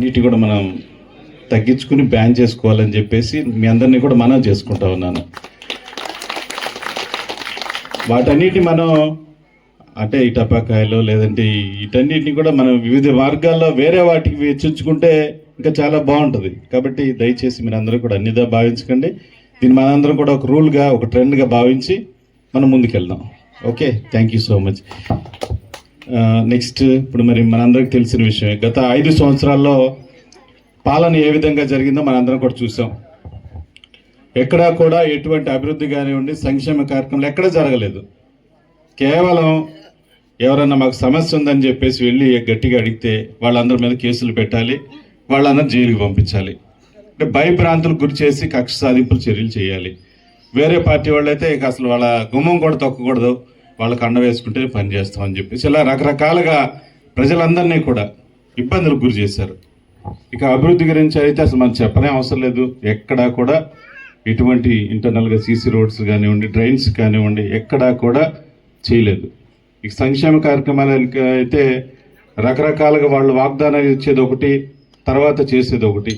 అన్నిటి కూడా మనం తగ్గించుకుని బ్యాన్ చేసుకోవాలని చెప్పేసి మీ అందరినీ కూడా మనం చేసుకుంటా ఉన్నాను. వాటన్నిటి మనం అంటే ఈ టపాకాయలు లేదంటే వీటన్నిటిని కూడా మనం వివిధ మార్గాల్లో వేరే వాటికి వెచ్చించుకుంటే ఇంకా చాలా బాగుంటుంది. కాబట్టి దయచేసి మీరు అందరూ కూడా అన్నిదా భావించకండి. దీన్ని మనందరం కూడా ఒక రూల్గా ఒక ట్రెండ్గా భావించి మనం ముందుకెళ్దాం. Okay thank you so much next ఇప్పుడు మరి మనందరికి తెలిసిన విషయమే. గత ఐదు సంవత్సరాల్లో పాలన ఏ విధంగా జరిగిందో మనందరం కూడా చూసాం. ఎక్కడా కూడా ఎటువంటి అభివృద్ధి కానివ్వండి సంక్షేమ కార్యక్రమాలు ఎక్కడ జరగలేదు. కేవలం ఎవరన్నా మాకు సమస్య ఉందని చెప్పేసి వెళ్ళి గట్టిగా అడిగితే వాళ్ళందరి మీద కేసులు పెట్టాలి వాళ్ళందరూ జైలుకి పంపించాలి. అంటే భయభ్రాంతులకు గురి చేసి కక్ష సాధింపులు చర్యలు చేయాలి. వేరే పార్టీ వాళ్ళు అయితే ఇక అసలు వాళ్ళ గుమ్మం కూడా తొక్కకూడదు. వాళ్ళకి అండ వేసుకుంటే పని చేస్తామని చెప్పేసి ఇలా రకరకాలుగా ప్రజలందరినీ కూడా ఇబ్బందులకు గురి చేశారు. ఇక అభివృద్ధి గురించి అయితే అసలు మనం చెప్పనే అవసరం లేదు. ఎక్కడా కూడా ఎటువంటి ఇంటర్నల్గా సీసీ రోడ్స్ కానివ్వండి డ్రైన్స్ కానివ్వండి ఎక్కడా కూడా చేయలేదు. ఇక సంక్షేమ కార్యక్రమాలకి అయితే రకరకాలుగా వాళ్ళు వాగ్దానాలు ఇచ్చేది ఒకటి తర్వాత చేసేది ఒకటి.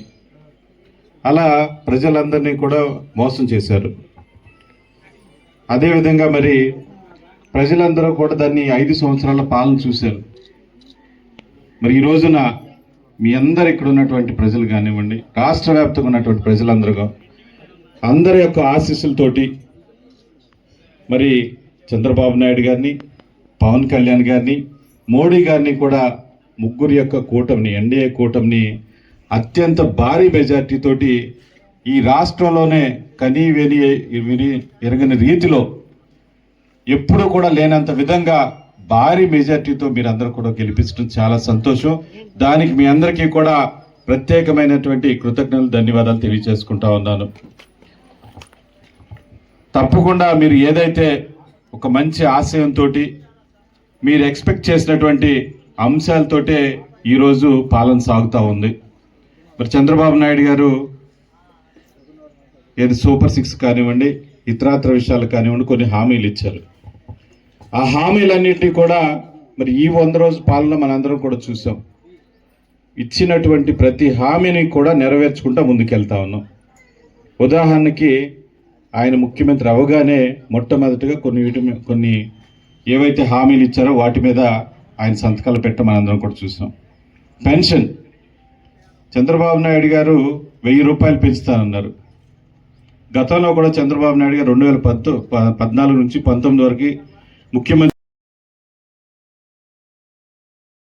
అలా ప్రజలందరినీ కూడా మోసం చేశారు. అదేవిధంగా మరి ప్రజలందరూ కూడా దాన్ని ఐదు సంవత్సరాల పాలన చూశారు. మరి ఈ రోజున మీ అందరు ఇక్కడ ఉన్నటువంటి ప్రజలు కానివ్వండి రాష్ట్ర వ్యాప్తంగా ఉన్నటువంటి ప్రజలందరూ అందరి యొక్క ఆశీస్సులతోటి మరి చంద్రబాబు నాయుడు గారిని పవన్ కళ్యాణ్ గారిని మోడీ గారిని కూడా ముగ్గురు యొక్క కూటమిని ఎన్డీఏ కూటమిని అత్యంత భారీ మెజార్టీతోటి ఈ రాష్ట్రంలోనే కనీ వెని విని ఎరగని రీతిలో ఎప్పుడూ కూడా లేనంత విధంగా భారీ మెజార్టీతో మీరందరూ కూడా గెలిపించడం చాలా సంతోషం. దానికి మీ అందరికీ కూడా ప్రత్యేకమైనటువంటి కృతజ్ఞతలు ధన్యవాదాలు తెలియజేసుకుంటా ఉన్నాను. తప్పకుండా మీరు ఏదైతే ఒక మంచి ఆశయంతో మీరు ఎక్స్పెక్ట్ చేసినటువంటి అంశాలతోటే ఈరోజు పాలన సాగుతూ ఉంది. మరి చంద్రబాబు నాయుడు గారు ఏది సూపర్ సిక్స్ కానివ్వండి ఇతరాత్ర విషయాలు కానివ్వండి కొన్ని హామీలు ఇచ్చారు. ఆ హామీలన్నింటినీ కూడా మరి ఈ వంద రోజు పాలన మనందరం కూడా చూసాం. ఇచ్చినటువంటి ప్రతి హామీని కూడా నెరవేర్చుకుంటూ ముందుకెళ్తా ఉన్నాం. ఉదాహరణకి ఆయన ముఖ్యమంత్రి అవగానే మొట్టమొదటిగా కొన్ని కొన్ని ఏవైతే హామీలు ఇచ్చారో వాటి మీద ఆయన సంతకాలు పెట్ట మనందరం కూడా చూసాం. పెన్షన్. చంద్రబాబు నాయుడు గారు వెయ్యి రూపాయలు పెంచుతానన్నారు. గతంలో కూడా చంద్రబాబు నాయుడు గారు రెండు వేల పద్నాలుగు నుంచి పంతొమ్మిది వరకు ముఖ్యమంత్రి